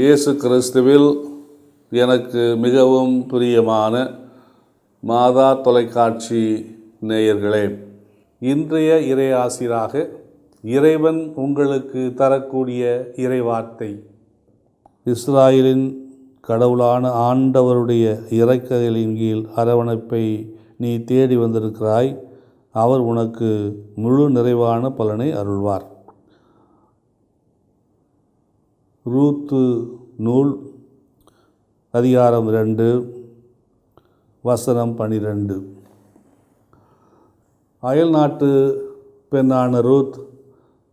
இயேசு கிறிஸ்துவில் எனக்கு மிகவும் பிரியமான மாதா தொலைக்காட்சி நேயர்களே இன்றைய இறையாசிராக இறைவன் உங்களுக்கு தரக்கூடிய இறைவார்த்தை. இஸ்ராயலின் கடவுளான ஆண்டவருடைய இறக்கைகளின் கீழ் அரவணைப்பை நீ தேடி வந்திருக்கிறாய். அவர் உனக்கு முழு நிறைவான பலனை அருள்வார். ரூத்து நூல் அதிகாரம் ரெண்டு வசனம் பனிரெண்டு. அயல் நாட்டு பெண்ணான ரூத்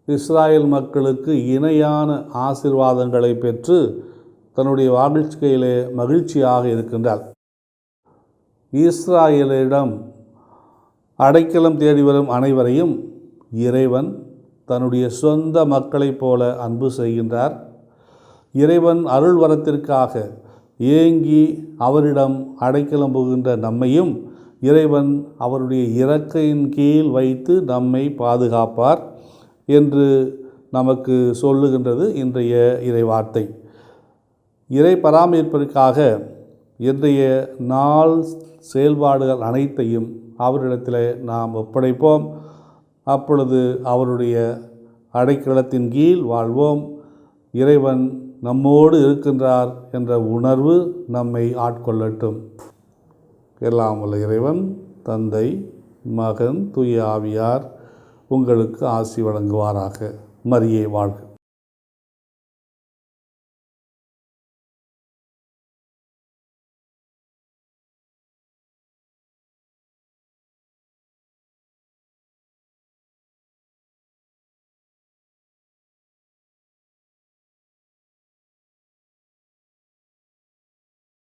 இஸ்ராயல் மக்களுக்கு இணையான ஆசிர்வாதங்களை பெற்று தன்னுடைய வாழ்க்கையிலே மகிழ்ச்சியாக இருக்கின்றார். இஸ்ராயலிடம் அடைக்கலம் தேடி வரும் அனைவரையும் இறைவன் தன்னுடைய சொந்த மக்களைப் போல அன்பு செய்கின்றார். இறைவன் அருள் வரத்திற்காக ஏங்கி அவரிடம் அடைக்கலம் புகின்ற நம்மையும் இறைவன் அவருடைய இறக்கையின் கீழ் வைத்து நம்மை பாதுகாப்பார் என்று நமக்கு சொல்லுகின்றது இன்றைய இறைவார்த்தை. இறை பராமரிப்பிற்காக இன்றைய நாள் செயல்பாடுகள் அனைத்தையும் அவரிடத்தில் நாம் ஒப்படைப்போம். அப்பொழுது அவருடைய அடைக்கலத்தின் கீழ் வாழ்வோம். இறைவன் நம்மோடு இருக்கின்றார் என்ற உணர்வு நம்மை ஆட்கொள்ளட்டும். எல்லாம் உள்ள இறைவன் தந்தை மகன் தூய ஆவியார் உங்களுக்கு ஆசி வழங்குவாராக. மரியே வாழ்க.